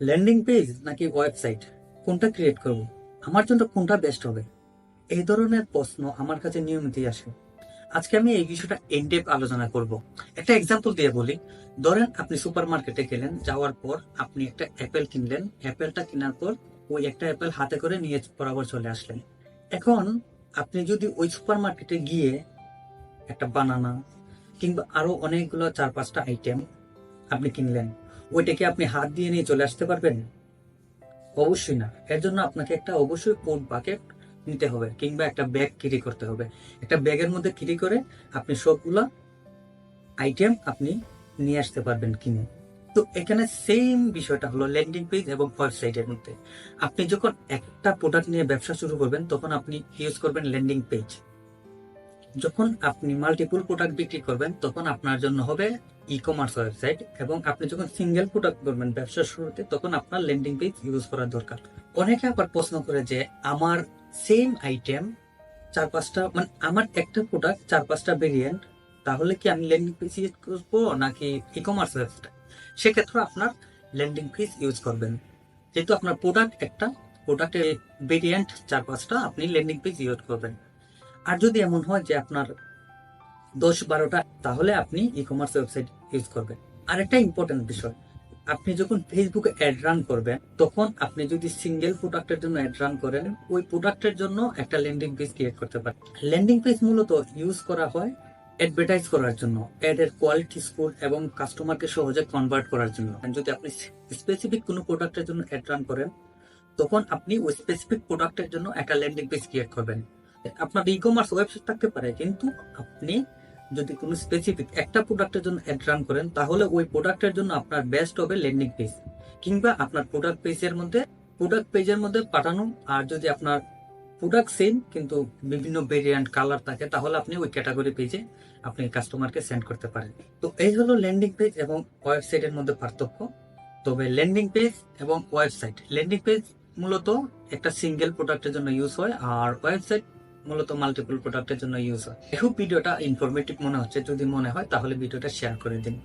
Landing page নাকি website? কোনটা create করব? আমার জন্য কোনটা বেস্ট হবে? এই ধরনের প্রশ্ন আমার কাছে নিয়মিতই আসে। আজকে আমি এই বিষয়টা এনডেপ আলোচনা করব। একটা এক্সাম্পল দিয়ে বলি। ধরেন আপনি সুপার মার্কেটে গেলেন, যাওয়ার পর আপনি একটা অ্যাপেল কিনলেন। অ্যাপেলটা কেনার পর ওই একটা অ্যাপেল হাতে করে নিয়ে বরাবর চলে আসলেন। এখন আপনি যদি ওই সুপার মার্কেটে গিয়ে একটা বানানা কিংবা আরও অনেকগুলো চার পাঁচটা আইটেম আপনি কিনলেন ওইটাকে আপনি হাত দিয়ে নিয়ে চলে আসতে পারবেন? অবশ্যই না। এর জন্য আপনাকে একটা অবশ্যই কোট বাকেট নিতে হবে কিংবা একটা ব্যাগ ক্যারি করতে হবে। একটা ব্যাগের মধ্যে ক্যারি করে আপনি সবগুলা আইটেম আপনি নিয়ে আসতে পারবেন কিনে। তো এখানে সেম বিষয়টা হলো ল্যান্ডিং পেজ এবং ওয়েবসাইটের মধ্যে। আপনি যখন একটা প্রোডাক্ট নিয়ে ব্যবসা শুরু করবেন, তখন আপনি ইউজ করবেন ল্যান্ডিং পেজ যখন আপনি মাল্টিপল প্রোডাক্ট বিক্রি করবেন, তখন আপনার জন্য হবে ই কমার্স ওয়েবসাইট এবং আপনি যখন সিঙ্গেল প্রোডাক্ট করবেন ব্যবসার শুরুতে, তখন আপনার ল্যান্ডিং পেজ ইউজ করা দরকার। অনেকে আবার প্রশ্ন করে যে, আমার সেম আইটেম চার পাঁচটা মানে আমার একটা প্রোডাক্ট চার পাঁচটা ভেরিয়েন্ট তাহলে কি আমি ল্যান্ডিং পেজ ইউজ করব নাকি ই কমার্স ওয়েবসাইট সেক্ষেত্রে আপনার ল্যান্ডিং পেজ ইউজ করবেন। যেহেতু আপনার প্রোডাক্ট একটা প্রোডাক্টের ভেরিয়েন্ট চার পাঁচটা, আপনি ল্যান্ডিং পেজ ইউজ করবেন। আর যদি এমন হয় যে আপনার দশ বারোটা, তাহলে আপনি ই কমার্স ওয়েবসাইট ইউজ করবেন। আর একটা ইম্পর্টেন্ট বিষয়, আপনি যখন ফেসবুকে অ্যাড রান করবেন, তখন আপনি যদি সিঙ্গেল প্রোডাক্টের জন্য অ্যাড রান করেন, ওই প্রোডাক্টের জন্য একটা ল্যান্ডিং পেজ ক্রিয়েট করতে পারেন। ল্যান্ডিং পেজ মূলত ইউজ করা হয় অ্যাডভার্টাইজ করার জন্য অ্যাড এর কোয়ালিটি স্কোর এবং কাস্টমারকে সহজে কনভার্ট করার জন্য। যদি আপনি স্পেসিফিক কোনো প্রোডাক্টের জন্য অ্যাড রান করেন, তখন আপনি ওই স্পেসিফিক প্রোডাক্টের জন্য একটা ল্যান্ডিং পেজ ক্রিয়েট করবেন। আপনার ই কমার্স ওয়েবসাইট থাকতে পারে, কিন্তু আপনি যদি কোনো স্পেসিফিক একটা প্রোডাক্টের জন্য অ্যাড রান করেন, তাহলে ওই প্রোডাক্টের জন্য আপনার বেস্ট হবে ল্যান্ডিং পেজ কিংবা আপনার প্রোডাক্ট পেজের মধ্যে প্রোডাক্ট পেজের মধ্যে পাঠানো, আর যদি আপনার প্রোডাক্ট সেম কিন্তু বিভিন্ন ভেরিয়েন্ট কালার থাকে, তাহলে আপনি ওই ক্যাটাগরি পেজে আপনি কাস্টমারকে সেন্ড করতে পারেন। তো এই হলো ল্যান্ডিং পেজ এবং ওয়েবসাইটের মধ্যে পার্থক্য। তবে ল্যান্ডিং পেজ এবং ওয়েবসাইট ল্যান্ডিং পেজ মূলত একটা সিঙ্গেল প্রোডাক্টের জন্য ইউজ হয়, আর ওয়েবসাইট মূলত মাল্টিপল প্রোডাক্টের জন্য ইউজ হয়। এখন ভিডিওটা ইনফরমেটিভ মনে হচ্ছে, যদি মনে হয়, তাহলে ভিডিওটা শেয়ার করে দিন।